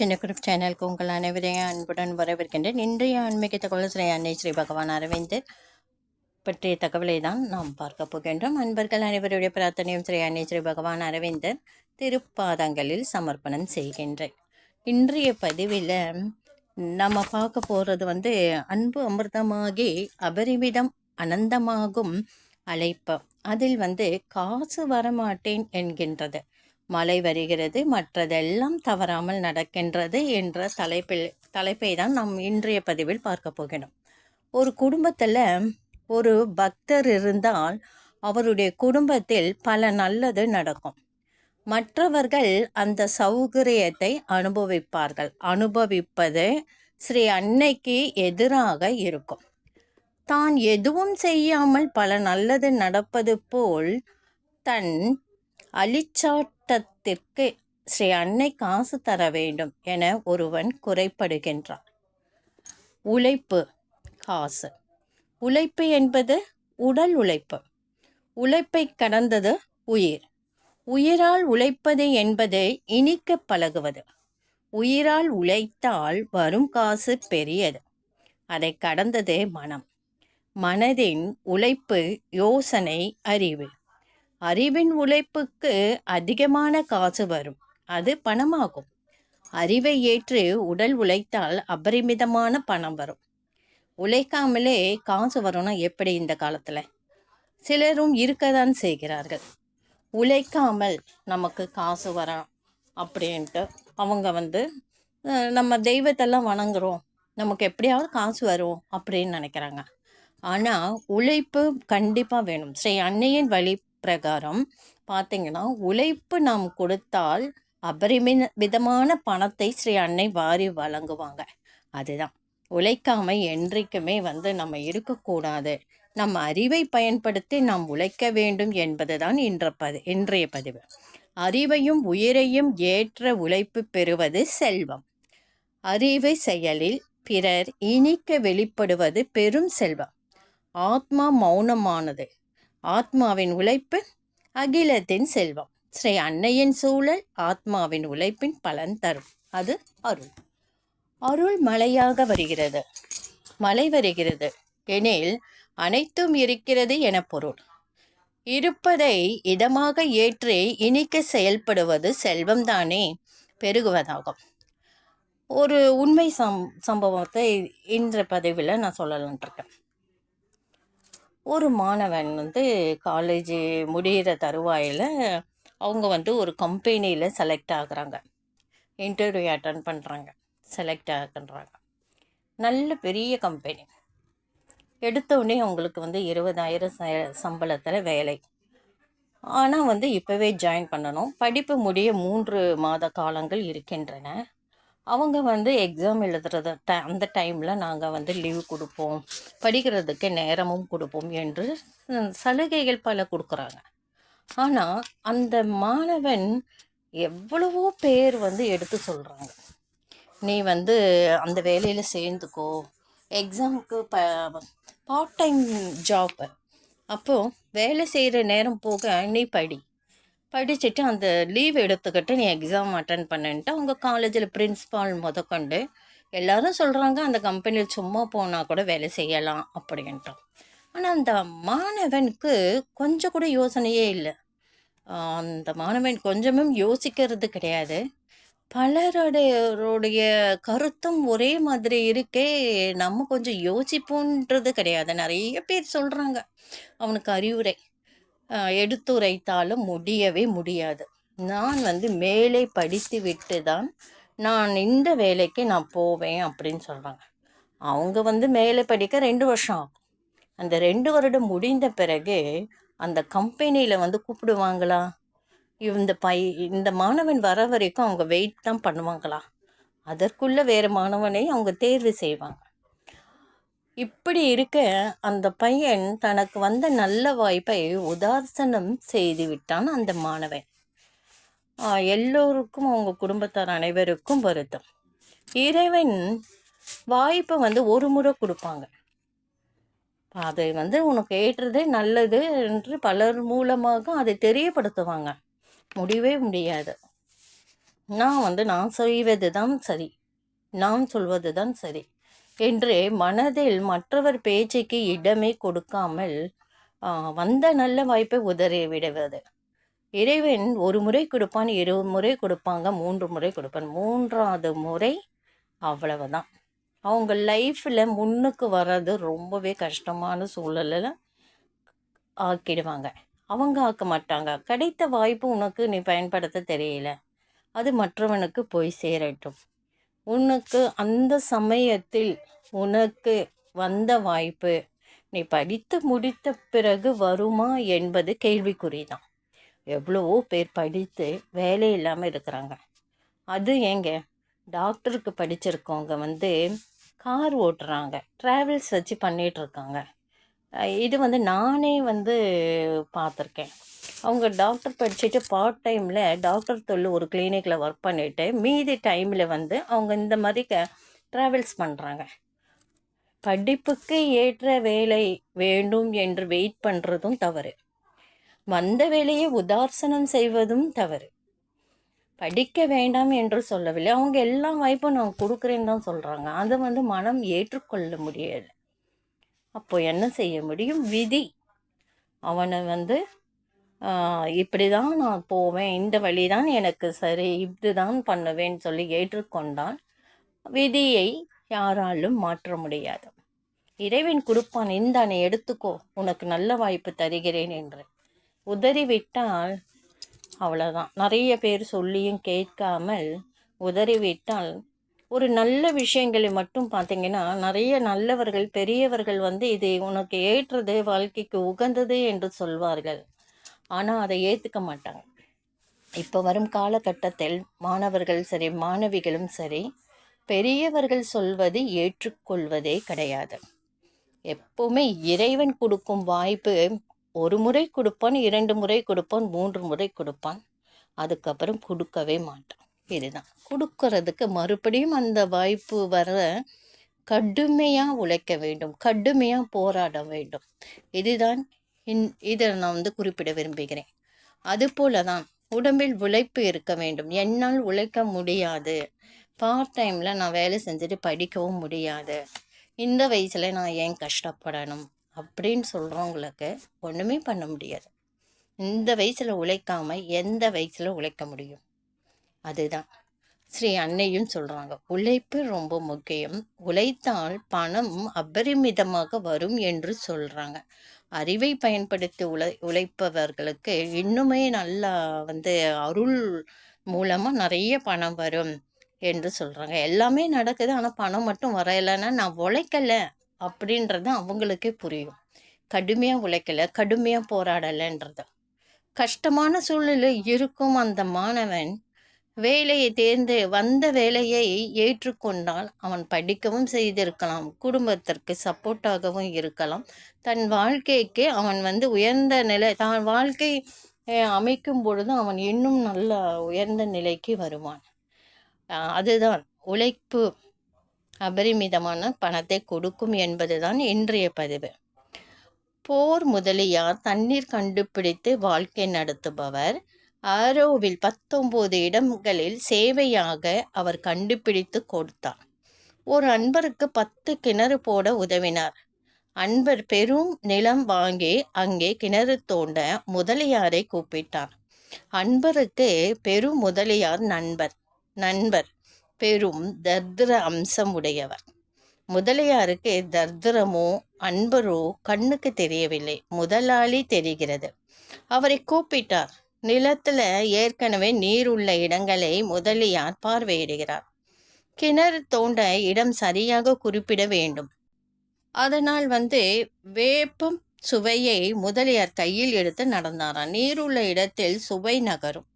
சின்ன குரூப் சேனலுக்கு உங்கள் அனைவரையும் அன்புடன் வரவேற்கின்றேன். இன்றைய ஆன்மீக தகவல் ஸ்ரீ அன்னை ஸ்ரீ பகவான் அரவிந்தர் பற்றிய தகவலை தான் நாம் பார்க்க போகின்றோம். அன்பர்கள் அனைவருடைய பிரார்த்தனையும் ஸ்ரீ அன்னை ஸ்ரீ பகவான் அரவிந்தர் திருப்பாதங்களில் சமர்ப்பணம் செய்கின்றேன். இன்றைய பதிவில் நம்ம பார்க்க போகிறது வந்து அன்பு அமிர்தமாகி அபரிமிதம் அனந்தமாகும் அழைப்பு. அதில் வந்து காசு வரமாட்டேன் என்கின்றது. மழை வருகிறது மற்றதெல்லாம் தவறாமல் நடக்கின்றது என்ற தலைப்பில் தலைப்பை தான் நாம் இன்றைய பதிவில் பார்க்க போகிறோம். ஒரு குடும்பத்தில் ஒரு பக்தர் இருந்தால் அவருடைய குடும்பத்தில் பல நல்லது நடக்கும். மற்றவர்கள் அந்த சௌகரியத்தை அனுபவிப்பார்கள். அனுபவிப்பது ஸ்ரீ அன்னைக்கு எதிராக இருக்கும். தான் எதுவும் செய்யாமல் பல நல்லது நடப்பது போல் தன் அலிச்சாட்டத்திற்கு ஸ்ரீ அன்னை காசு தர வேண்டும் என ஒருவன் குறைப்படுகின்றான். உழைப்பு காசு. உழைப்பு என்பது உடல் உழைப்பு. உழைப்பை கடந்தது உயிர். உயிரால் உழைப்பது என்பது இனிக்க பழகுவது. உயிரால் உழைத்தால் வரும் காசு பெரியது. அதை கடந்தது மனம். மனதின் உழைப்பு யோசனை அறிவு. அறிவின் உழைப்புக்கு அதிகமான காசு வரும். அது பணமாகும். அறிவை ஏற்று உடல் உழைத்தால் அபரிமிதமான பணம் வரும். உழைக்காமலே காசு வரும்னா எப்படி இந்த காலத்தில்? சிலரும் இருக்கதான் செய்கிறார்கள். உழைக்காமல் நமக்கு காசு வர அப்படின்ட்டு அவங்க வந்து நம்ம தெய்வத்தெல்லாம் வணங்குறோம். நமக்கு எப்படியாவது காசு வரும் அப்படின்னு நினைக்கிறாங்க. ஆனால் உழைப்பு கண்டிப்பாக வேணும். ஸ்ரீ அன்னையின் வழி பிரகாரம் பார்த்தீங்கன்னா உழைப்பு நாம் கொடுத்தால் அபரிமித விதமான பணத்தை ஸ்ரீ அன்னை வாரி வழங்குவாங்க. அதுதான். உழைக்காம என்றைக்குமே வந்து நம்ம இருக்கக்கூடாது. நம் அறிவை பயன்படுத்தி நாம் உழைக்க வேண்டும் என்பதுதான் இன்ற பதி இன்றைய பதிவு. அறிவையும் உயிரையும் ஏற்ற உழைப்பு பெறுவது செல்வம். அறிவை செயலில் பிறர் இனிக்க வெளிப்படுவது பெரும் செல்வம். ஆத்மா மௌனமானது. ஆத்மாவின் உழைப்பு அகிலத்தின் செல்வம். ஸ்ரீ அன்னையின் சூழல் ஆத்மாவின் உழைப்பின் பலன் தரும். அது அருள். அருள் மழையாக வருகிறது. மழை வருகிறது. எனில் அனைத்தும் இருக்கிறது என பொருள். இருப்பதை இதமாக ஏற்றி இனிக்க செயல்படுவது செல்வம்தானே பெருகுவதாகும். ஒரு உண்மை சம் சம்பவத்தை இன்ற பதிவில் நான் சொல்லலான்ட்ருக்கேன். ஒரு மாணவன் வந்து காலேஜ் முடிகிற தருவாயில் அவங்க வந்து ஒரு கம்பெனியில் செலக்ட் ஆகுறாங்க. இன்டர்வியூ அட்டன் பண்ணுறாங்க செலக்ட் ஆகுறாங்க நல்ல பெரிய கம்பெனி எடுத்தோடனே அவங்களுக்கு வந்து இருபதாயிரம் ச சம்பளத்தில் வேலை. ஆனால் வந்து இப்போவே ஜாயின் பண்ணணும். படிப்பு முடிய மூன்று மாத காலங்கள் இருக்கின்றன. அவங்க வந்து எக்ஸாம் எழுதுறத ட அந்த டைமில் நாங்கள் வந்து லீவ் கொடுப்போம். படிக்கிறதுக்கு நேரமும் கொடுப்போம் என்று சலுகைகள் பல கொடுக்குறாங்க. ஆனால் அந்த மாணவன் எவ்வளவோ பேர் வந்து எடுத்து சொல்கிறாங்க நீ வந்து அந்த வேலையில் சேர்ந்துக்கோ. எக்ஸாமுக்கு ப பார்ட் டைம் ஜாப் அப்போது வேலை செய்கிற நேரம் போக நீ படி. படிச்சுட்டு அந்த லீவ் எடுத்துக்கிட்டு நீ எக்ஸாம் அட்டன் பண்ணுன்ட்டு அவங்க காலேஜில் பிரின்ஸ்பால் முதற்கொண்டு எல்லாரும் சொல்கிறாங்க அந்த கம்பெனியில் சும்மா போனால் கூட வேலை செய்யலாம் அப்படின்ட்டோம் ஆனால் அந்த மாணவனுக்கு கொஞ்சம் கூட யோசனையே இல்லை. அந்த மாணவன் கொஞ்சமும் யோசிக்கிறது கிடையாது. பலருடைய கருத்தும் ஒரே மாதிரி இருக்கே நம்ம கொஞ்சம் யோசிப்போன்றது கிடையாது. நிறைய பேர் சொல்கிறாங்க அவனுக்கு அறிவுரை. எடுத்துரைத்தாலும் முடியவே முடியாது. நான் வந்து மேலே படித்து விட்டு தான் நான் இந்த வேலைக்கு நான் போவேன் அப்படின்னு சொல்கிறாங்க அவங்க வந்து மேலே படிக்க ரெண்டு வருஷம் ஆகும். அந்த ரெண்டு வருடம் முடிந்த பிறகு அந்த கம்பெனியில் வந்து கூப்பிடுவாங்களா? இந்த பை இந்த மாணவன் வர வரைக்கும் அவங்க வெயிட் தான் பண்ணுவாங்களா? அதற்குள்ளே வேறு மாணவனை அவங்க தேர்வு செய்வாங்க. இப்படி இருக்க அந்த பையன் தனக்கு வந்த நல்ல வாய்ப்பை உதாசனம் செய்து விட்டான் அந்த மாணவன். எல்லோருக்கும் அவங்க குடும்பத்தார் அனைவருக்கும் வருத்தம். இறைவன் வாய்ப்பை வந்து ஒரு முறை கொடுப்பாங்க. அதை வந்து உனக்கு ஏற்றதே நல்லது என்று பலர் மூலமாக அதை தெரியப்படுத்துவாங்க. முடியவே முடியாது. நான் வந்து நான் செய்வது தான் சரி. நான் சொல்வது தான் சரி. என்று மனதில் மற்றவர் பேச்சுக்கு இடமே கொடுக்காமல் வந்த நல்ல வாய்ப்பை உதறி விடுவது. இறைவன் ஒரு முறை கொடுப்பான் இரு முறை கொடுப்பாங்க மூன்று முறை கொடுப்பான். மூன்றாவது முறை அவ்வளவுதான். அவங்க லைஃப்பில் முன்னுக்கு வர்றது ரொம்பவே கஷ்டமான சூழலில் ஆக்கிடுவாங்க. அவங்க ஆக்க மாட்டாங்க. கிடைத்த வாய்ப்பு உனக்கு நீ பயன்படுத்த தெரியல. அது மற்றவனுக்கு போய் சேரட்டும். உனக்கு அந்த சமயத்தில் உனக்கு வந்த வாய்ப்பு. நீ படித்து முடித்த பிறகு வருமா என்பது கேள்விக்குறி தான் எவ்வளவோ பேர் படித்து வேலை இல்லாமல் இருக்கிறாங்க. அது ஏங்க? டாக்டருக்கு படிச்சிருக்கவங்க வந்து கார் ஓட்டுறாங்க. ட்ராவல்ஸ் வச்சு பண்ணிகிட்ருக்காங்க இது வந்து நானே வந்து பார்த்துருக்கேன். அவங்க டாக்டர் படிச்சுட்டு பார்ட் டைமில் டாக்டர் தொழில் ஒரு கிளினிக்கில் ஒர்க் பண்ணிவிட்டு மீதி டைமில் வந்து அவங்க இந்த மாதிரி க ட்ராவல்ஸ் பண்ணுறாங்க படிப்புக்கு ஏற்ற வேலை வேண்டும் என்று வெயிட் பண்ணுறதும் தவறு. வந்த வேலையை உதாசனம் செய்வதும் தவறு. படிக்க வேண்டாம் என்று சொல்லவில்லை. அவங்க எல்லா வாய்ப்பும் நான் கொடுக்குறேன்னு தான் சொல்கிறாங்க அதை வந்து மனம் ஏற்றுக்கொள்ள முடியலை. அப்போ என்ன செய்ய முடியும்? விதி. அவனை வந்து இப்படி தான் நான் போவேன். இந்த வழி தான் எனக்கு சரி. இதுதான் பண்ணுவேன்னு சொல்லி ஏற்றுக்கொண்டால் விதியை யாராலும் மாற்ற முடியாது. இறைவன் கொடுப்பான் இந்தானை எடுத்துக்கோ. உனக்கு நல்ல வாய்ப்பு தருகிறேன் என்று. உதறிவிட்டால் அவ்வளோதான் நிறைய பேர் சொல்லியும் கேட்காமல் உதறிவிட்டால் ஒரு நல்ல விஷயங்களை மட்டும் பார்த்தீங்கன்னா நிறைய நல்லவர்கள் பெரியவர்கள் வந்து இது உனக்கு ஏற்றது வாழ்க்கைக்கு உகந்தது என்று சொல்வார்கள். ஆனால் அதை ஏற்றுக்க மாட்டாங்க. இப்போ வரும் காலகட்டத்தில் மாணவர்கள் சரி மாணவிகளும் சரி பெரியவர்கள் சொல்வது ஏற்றுக்கொள்வதே கிடையாது. எப்போவுமே இறைவன் கொடுக்கும் வாய்ப்பு ஒரு முறை கொடுப்பான் இரண்டு முறை கொடுப்பான் மூன்று முறை கொடுப்பான். அதுக்கப்புறம் கொடுக்கவே மாட்டான். இதுதான். கொடுக்கறதுக்கு மறுபடியும் அந்த வாய்ப்பு வர கடுமையாக உழைக்க வேண்டும். கடுமையாக போராட வேண்டும். இதுதான் இன் இதை நான் வந்து குறிப்பிட விரும்புகிறேன். அதுபோல தான் உடம்பில் உழைப்பு இருக்க வேண்டும். என்னால் உழைக்க முடியாது. பார்ட் டைமில் நான் வேலை செஞ்சுட்டு படிக்கவும் முடியாது. இந்த வயசில் நான் ஏன் கஷ்டப்படணும் அப்படின்னு சொல்கிறவங்களுக்கு ஒன்றுமே பண்ண முடியாது. இந்த வயசில் உழைக்காமல் எந்த வயசில் உழைக்க முடியும்? அதுதான். ஸ்ரீ அன்னையும் சொல்கிறாங்க உழைப்பு ரொம்ப முக்கியம். உழைத்தால் பணம் அபரிமிதமாக வரும் என்று சொல்கிறாங்க அறிவை பயன்படுத்தி உழை உழைப்பவர்களுக்கு இன்னுமே நல்லா வந்து அருள் மூலமாக நிறைய பணம் வரும் என்று சொல்கிறாங்க எல்லாமே நடக்குது. ஆனால் பணம் மட்டும் வரையலைன்னா நான் உழைக்கலை அப்படின்றது அவங்களுக்கே புரியும். கடுமையாக உழைக்கலை கடுமையாக போராடலைன்றது. கஷ்டமான சூழ்நிலை இருக்கும் அந்த மாணவன் வேலையை தேர்ந்து வந்த வேலையை ஏற்றுக்கொண்டால் அவன் படிக்கவும் செய்திருக்கலாம் குடும்பத்திற்கு சப்போர்ட்டாகவும் இருக்கலாம். தன் வாழ்க்கைக்கு அவன் வந்து உயர்ந்த நிலை தான் வாழ்க்கை அமைக்கும் பொழுது அவன் இன்னும் நல்ல உயர்ந்த நிலைக்கு வருவான். அதுதான் உழைப்பு அபரிமிதமான பணத்தை கொடுக்கும் என்பதுதான் இன்றைய பதிவு. போர் முதலியார் தண்ணீர் கண்டுபிடித்து வாழ்க்கை நடத்துபவர் ஆரோவில் பத்தொன்பது இடங்களில் சேவையாக அவர் கண்டுபிடித்து கொடுத்தார். ஒரு அன்பருக்கு பத்து கிணறு போட உதவினார். அன்பர் பெரும் நிலம் வாங்கி அங்கே கிணறு தோண்ட முதலியாரை கூப்பிட்டார். அன்பருக்கு பெரும் முதலியார் நண்பர் நண்பர் பெரும் தர்திர அம்சம் உடையவர். முதலியாருக்கு தர்திரமோ அன்பரோ கண்ணுக்கு தெரியவில்லை முதலாளி தெரிகிறது. அவரை கூப்பிட்டார். நிலத்துல ஏற்கனவே நீர் உள்ள இடங்களை முதலியார் பார்வையிடுகிறார்? கிணறு தோண்ட இடம் சரியாக குறிப்பிட வேண்டும். அதனால் வந்து வேப்பம் சுவையை முதலியார் கையில் எடுத்து நடந்தாராம். நீருள்ள இடத்தில் சுவை நகரும்.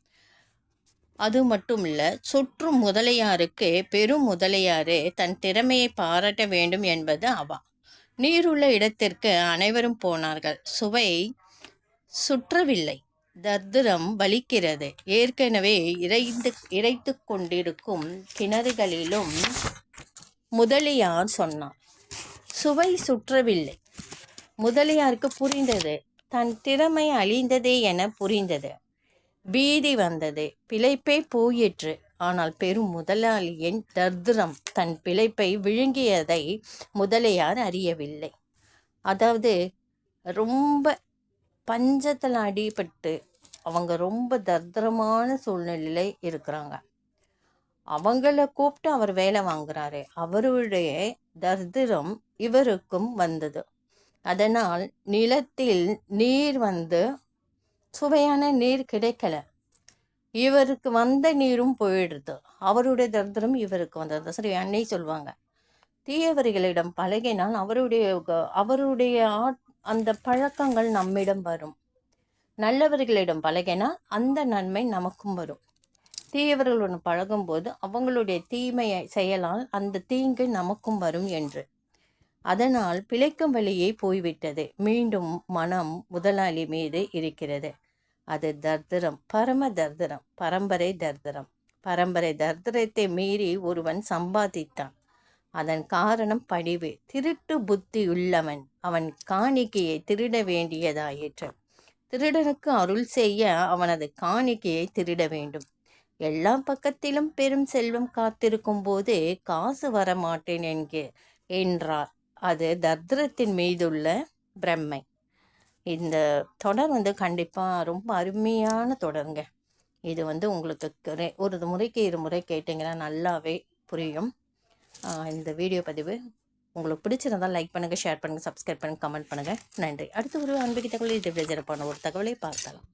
அது மட்டும் இல்லை சுற்றும் முதலியாருக்கு பெரும் முதலியாரு தன் திறமையை பாராட்ட வேண்டும் என்பது அவா. நீருள்ள இடத்திற்கு அனைவரும் போனார்கள். சுவை சுற்றவில்லை. தர்திரம் வலிக்கிறது. ஏற்கனவே இறைந்து இறைத்து கொண்டிருக்கும் கிணறுகளிலும் முதலியார் சொன்னார். சுவை சுற்றவில்லை. முதலியாருக்கு புரிந்தது. தன் திறமை அழிந்ததே என புரிந்தது. பீதி வந்தது. பிழைப்பே போயிற்று. ஆனால் பெரும் முதலாளியின் தர்திரம் தன் பிழைப்பை விழுங்கியதை முதலியார் அறியவில்லை. அதாவது ரொம்ப பஞ்சத்தில் அடிபட்டு அவங்க ரொம்ப தர்திரமான சூழ்நிலையில் இருக்கிறாங்க. அவங்கள கூப்பிட்டு அவர் வேலை வாங்குறாரு. அவருடைய தர்திரம் இவருக்கும் வந்தது. அதனால் நிலத்தில் நீர் வந்து சுவையான நீர் கிடைக்கல. இவருக்கு வந்த நீரும் போயிடுது. அவருடைய தரித்திரம் இவருக்கு வந்தது. சரி அன்னை சொல்லுவாங்க தீயவர்களிடம் பழகினால் அவருடைய அவருடைய ஆட்- அந்த பழக்கங்கள் நம்மிடம் வரும். நல்லவர்களிடம் பழகினா அந்த நன்மை நமக்கும் வரும். தீயவர்களுடன் பழகும்போது அவங்களுடைய தீமையை செயலால் அந்த தீங்கு நமக்கும் வரும் என்று. அதனால் பிழைக்கும் வழியே போய்விட்டது. மீண்டும் மனம் முதலாளி மீது இருக்கிறது. அது தர்தரம் பரம தர்தரம் பரம்பரை தர்தரம். பரம்பரை தர்திரத்தை மீறி ஒருவன் சம்பாதித்தான். அதன் காரணம் படிவு. திருட்டு புத்தி உள்ளவன் அவன் காணிக்கையை திருட வேண்டியதாயிற்று. திருடனுக்கு அருள் செய்ய அவனது காணிக்கையை திருட வேண்டும். எல்லா பக்கத்திலும் பெரும் செல்வம் காத்திருக்கும் போது காசு வரமாட்டேன் என்க என்றார். அது தர்திரத்தின் மீதுள்ள பிரம்மை. இந்த தொடர் வந்து கண்டிப்பாக ரொம்ப அருமையான தொடருங்க. இது வந்து உங்களுக்கு ஒரு முறைக்கு இரு முறை கேட்டிங்கன்னா நல்லாவே புரியும். இந்த வீடியோ பதிவு உங்களுக்கு பிடிச்சிருந்தால் லைக் பண்ணுங்கள் ஷேர் பண்ணுங்கள் சப்ஸ்கிரைப் பண்ணுங்கள் கமெண்ட் பண்ணுங்கள் நன்றி. அடுத்து ஒரு அன்புக்கு தகவல் இது சிறப்பான ஒரு தகவலை பார்க்கலாம்.